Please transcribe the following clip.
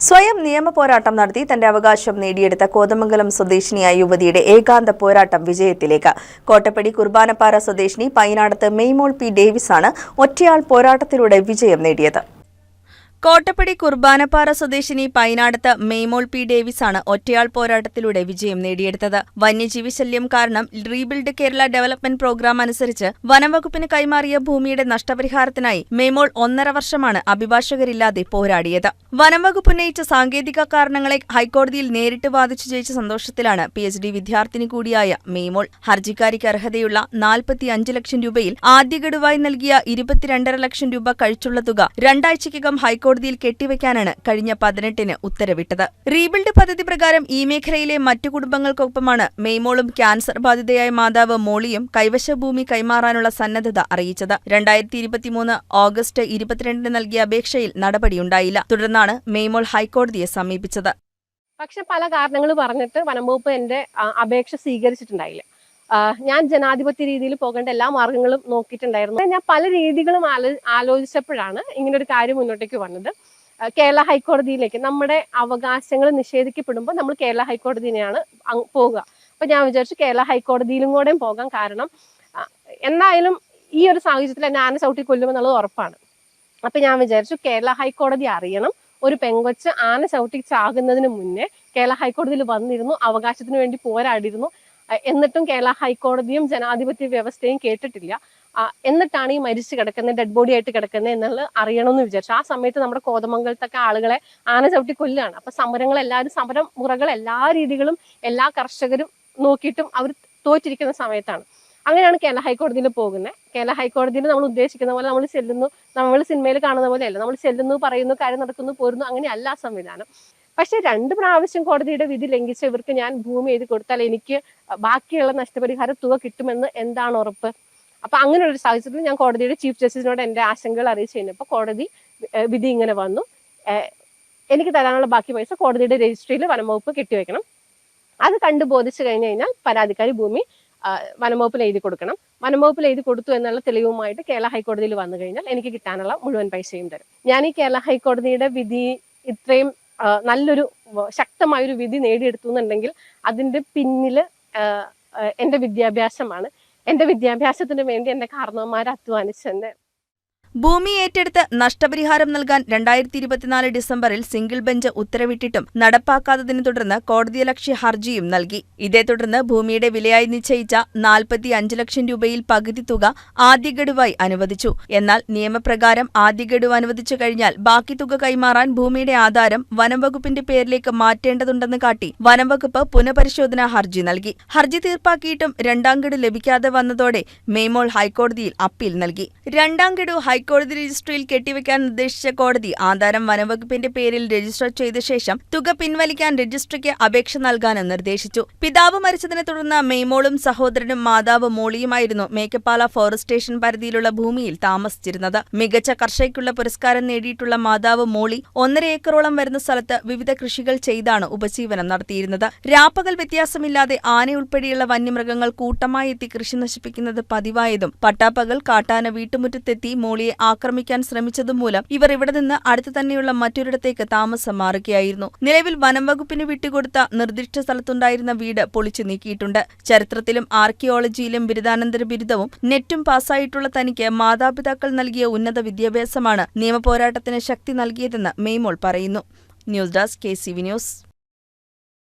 സ്വയം നിയമ പോരാട്ടം നടത്തി തന്റെ അവകാശം നേടിയെടുത്ത കോതമംഗലം സ്വദേശിനിയായ യുവതിയുടെ ഏകാന്ത പോരാട്ടം വിജയത്തിലേക്ക്. കോട്ടപ്പടി കുർബാനപ്പാറ സ്വദേശിനി പൈനാടത്ത് മെയ്മോൾ പി ഡേവിസ് ആണ് ഒറ്റയാൾ പോരാട്ടത്തിലൂടെ വിജയം നേടിയത്. കോട്ടപ്പടി കുർബാനപ്പാറ സ്വദേശിനി പൈനാടത്ത് മെയ്മോൾ പി ഡേവിസ് ആണ് ഒറ്റയാൾ പോരാട്ടത്തിലൂടെ വിജയം നേടിയെടുത്തത്. വന്യജീവി ശല്യം കാരണം റീബിൽഡ് കേരള ഡെവലപ്മെന്റ് പ്രോഗ്രാം അനുസരിച്ച് വനംവകുപ്പിന് കൈമാറിയ ഭൂമിയുടെ നഷ്ടപരിഹാരത്തിനായി മെയ്മോൾ ഒന്നര വർഷമാണ് അഭിഭാഷകരില്ലാതെ പോരാടിയത്. വനംവകുപ്പ് ഉന്നയിച്ച സാങ്കേതിക കാരണങ്ങളെ ഹൈക്കോടതിയിൽ നേരിട്ട് വാദിച്ചു ജയിച്ച സന്തോഷത്തിലാണ് പി എച്ച് ഡി വിദ്യാർത്ഥിനി കൂടിയായ മെയ്മോൾ ഹർജിക്കാരിക്ക് അർഹതയുള്ള നാൽപ്പത്തിയഞ്ച് ലക്ഷം രൂപയിൽ ആദ്യ ഗഡുവായി നൽകിയ ഇരുപത്തിരണ്ടര ലക്ഷം രൂപ കഴിച്ചുള്ള തുക രണ്ടാഴ്ചയ്ക്കകം ഹൈക്കോടതിയിൽ കെട്ടിവെക്കാനാണ് കഴിഞ്ഞ പതിനെട്ടിന് ഉത്തരവിട്ടത്. റീബിൽഡ് പദ്ധതി പ്രകാരം ഈ മേഖലയിലെ മറ്റു കുടുംബങ്ങൾക്കൊപ്പമാണ് മെയ്മോളും ക്യാൻസർ ബാധിതയായ മാതാവ് മോളിയും കൈവശ ഭൂമി കൈമാറാനുള്ള സന്നദ്ധത അറിയിച്ചത്. രണ്ടായിരത്തി ഇരുപത്തിമൂന്ന് ഓഗസ്റ്റ് ഇരുപത്തിരണ്ടിന് നൽകിയ അപേക്ഷയിൽ നടപടിയുണ്ടായില്ല. തുടർന്നാണ് മെയ്മോൾ ഹൈക്കോടതിയെ സമീപിച്ചത്. പക്ഷെ പല കാരണങ്ങൾ പറഞ്ഞിട്ട് വനംവകുപ്പ് എന്റെ അപേക്ഷ സ്വീകരിച്ചിട്ടുണ്ടായില്ല. ഞാൻ ജനാധിപത്യ രീതിയിൽ പോകേണ്ട എല്ലാ മാർഗങ്ങളും നോക്കിയിട്ടുണ്ടായിരുന്നു. ഞാൻ പല രീതികളും ആലോ ആലോചിച്ചപ്പോഴാണ് ഇങ്ങനെ ഒരു കാര്യം മുന്നോട്ടേക്ക് വന്നത്. കേരള ഹൈക്കോടതിയിലേക്ക് നമ്മുടെ അവകാശങ്ങൾ നിഷേധിക്കപ്പെടുമ്പോൾ നമ്മൾ കേരള ഹൈക്കോടതിനെയാണ് പോകുക അപ്പൊ ഞാൻ വിചാരിച്ചു കേരള ഹൈക്കോടതിയിലും കൂടെയും പോകാം കാരണം എന്തായാലും ഈ ഒരു സാഹചര്യത്തിൽ എന്നെ ആന ചവിട്ടി കൊല്ലുമെന്നുള്ളത് ഉറപ്പാണ്. അപ്പൊ ഞാൻ വിചാരിച്ചു കേരള ഹൈക്കോടതി അറിയണം. ഒരു പെങ്കൊച്ച് ആന ചവിട്ടി ചാകുന്നതിന് മുന്നേ കേരള ഹൈക്കോടതിയിൽ വന്നിരുന്നു അവകാശത്തിന് വേണ്ടി പോരാടിയിരുന്നു. എന്നിട്ടും കേരള ഹൈക്കോടതിയും ജനാധിപത്യ വ്യവസ്ഥയും കേട്ടിട്ടില്ല. എന്നിട്ടാണ് ഈ മരിച്ചു കിടക്കുന്നത് ഡെഡ് ബോഡി ആയിട്ട് കിടക്കുന്നത് എന്നുള്ളത് അറിയണമെന്ന് വിചാരിച്ചു. ആ സമയത്ത് നമ്മുടെ കോതമംഗലത്തൊക്കെ ആളുകളെ ആന ചവിട്ടി കൊല്ലുകയാണ്. അപ്പൊ സമരങ്ങൾ എല്ലാവരും സമരം മുറകൾ എല്ലാ രീതികളും എല്ലാ കർഷകരും നോക്കിയിട്ടും അവർ തോറ്റിരിക്കുന്ന സമയത്താണ്. അങ്ങനെയാണ് കേരള ഹൈക്കോടതിയിൽ പോകുന്നത് കേരള ഹൈക്കോടതിയിൽ നമ്മൾ ഉദ്ദേശിക്കുന്ന പോലെ നമ്മൾ ചെല്ലുന്നു നമ്മൾ സിനിമയിൽ കാണുന്ന പോലെയല്ല. നമ്മൾ ചെല്ലുന്നു പറയുന്നു കാര്യം നടക്കുന്നു പോരുന്നു അങ്ങനെയല്ല സംവിധാനം. പക്ഷെ രണ്ട് പ്രാവശ്യം കോടതിയുടെ വിധി ലംഘിച്ച ഇവർക്ക് ഞാൻ ഭൂമി എഴുതി കൊടുത്താൽ എനിക്ക് ബാക്കിയുള്ള നഷ്ടപരിഹാര തുക കിട്ടുമെന്ന് എന്താണ് ഉറപ്പ്? അപ്പൊ അങ്ങനെ ഒരു സാഹചര്യത്തിൽ ഞാൻ കോടതിയുടെ ചീഫ് ജസ്റ്റിസിനോട് എന്റെ ആശങ്കകൾ അറിയിച്ചു കഴിഞ്ഞപ്പോൾ കോടതി വിധി ഇങ്ങനെ വന്നു. എനിക്ക് തരാനുള്ള ബാക്കി പൈസ കോടതിയുടെ രജിസ്ട്രിയിൽ വനംവകുപ്പ് കെട്ടിവെക്കണം. അത് കണ്ടു ബോധിച്ചു കഴിഞ്ഞു കഴിഞ്ഞാൽ പരാതിക്കാരി ഭൂമി വനംവകുപ്പിൽ എഴുതി കൊടുക്കണം. വനംവകുപ്പിൽ എഴുതി കൊടുത്തു എന്നുള്ള തെളിവുമായിട്ട് കേരള ഹൈക്കോടതിയിൽ വന്നു കഴിഞ്ഞാൽ എനിക്ക് കിട്ടാനുള്ള മുഴുവൻ പൈസയും തരും. ഞാൻ ഈ കേരള ഹൈക്കോടതിയുടെ വിധി ഇത്രയും നല്ലൊരു ശക്തമായൊരു വിധി നേടിയെടുത്തു എന്നുണ്ടെങ്കിൽ അതിന്റെ പിന്നിൽ എന്റെ വിദ്യാഭ്യാസമാണ്. എന്റെ വിദ്യാഭ്യാസത്തിന് വേണ്ടി എന്റെ കാരണവന്മാർ അധ്വാനിച്ചെന്റെ ഭൂമി ഏറ്റെടുത്ത് നഷ്ടപരിഹാരം നൽകാൻ രണ്ടായിരത്തി ഇരുപത്തിനാല് ഡിസംബറിൽ സിംഗിൾ ബെഞ്ച് ഉത്തരവിട്ടിട്ടും നടപ്പാക്കാത്തതിനെ തുടർന്ന് കോടതിയലക്ഷ്യ ഹർജിയും നൽകി. ഇതേ തുടർന്ന് ഭൂമിയുടെ വിലയായി നിശ്ചയിച്ച നാൽപ്പത്തി അഞ്ച് ലക്ഷം രൂപയിൽ പകുതി തുക ആദ്യ ഗഡുവായി അനുവദിച്ചു. എന്നാൽ നിയമപ്രകാരം ആദ്യ ഗഡു അനുവദിച്ചു കഴിഞ്ഞാൽ ബാക്കി തുക കൈമാറാൻ ഭൂമിയുടെ ആധാരം വനംവകുപ്പിന്റെ പേരിലേക്ക് മാറ്റേണ്ടതുണ്ടെന്ന് കാട്ടി വനംവകുപ്പ് പുനഃപരിശോധനാ ഹർജി നൽകി. ഹർജി തീർപ്പാക്കിയിട്ടും രണ്ടാം ഗഡു ലഭിക്കാതെ വന്നതോടെ മെയ്മോൾ ഹൈക്കോടതിയിൽ അപ്പീൽ നൽകി. രണ്ടാം ഗഡു ഹൈക്കോടതി രജിസ്ട്രിയിൽ കെട്ടിവെക്കാൻ നിർദ്ദേശിച്ച കോടതി ആധാരം വനംവകുപ്പിന്റെ പേരിൽ രജിസ്റ്റർ ചെയ്ത ശേഷം തുക പിൻവലിക്കാൻ രജിസ്ട്രിക്ക് അപേക്ഷ നൽകാനും നിർദ്ദേശിച്ചു. പിതാവ് മരിച്ചതിനെ തുടർന്ന് മെയ്മോളും സഹോദരനും മാതാവ് മോളിയുമായിരുന്നു മേക്കപ്പാല ഫോറസ്റ്റ് സ്റ്റേഷൻ പരിധിയിലുള്ള ഭൂമിയിൽ താമസിച്ചിരുന്നത്. മികച്ച കർഷകയ്ക്കുള്ള പുരസ്കാരം നേടിയിട്ടുള്ള മാതാവ് മോളി ഒന്നര ഏക്കറോളം വരുന്ന സ്ഥലത്ത് വിവിധ കൃഷികൾ ചെയ്താണ് ഉപജീവനം നടത്തിയിരുന്നത്. രാപ്പകൽ വ്യത്യാസമില്ലാതെ ആനയുൾപ്പെടെയുള്ള വന്യമൃഗങ്ങൾ കൂട്ടമായി എത്തി കൃഷി നശിപ്പിക്കുന്നത് പതിവായതും പട്ടാപ്പകൽ കാട്ടാന വീട്ടുമുറ്റത്തെത്തി മോളിയെ ആക്രമിക്കാൻ ശ്രമിച്ചതും മൂലം ഇവർ ഇവിടെ നിന്ന് അടുത്തു തന്നെയുള്ള മറ്റൊരിടത്തേക്ക് താമസം മാറുകയായിരുന്നു. നിലവിൽ വനം വകുപ്പിന് വിട്ടുകൊടുത്ത നിർദ്ദിഷ്ട സ്ഥലത്തുണ്ടായിരുന്ന വീട് പൊളിച്ചു നീക്കിയിട്ടുണ്ട്. ചരിത്രത്തിലും ആർക്കിയോളജിയിലും ബിരുദാനന്തര ബിരുദവും നെറ്റും പാസ്സായിട്ടുള്ള തനിക്ക് മാതാപിതാക്കൾ നൽകിയ ഉന്നത വിദ്യാഭ്യാസമാണ് നിയമപോരാട്ടത്തിന് ശക്തി നൽകിയതെന്ന് മെയ്മോൾ പറയുന്നു. News desk K C V news.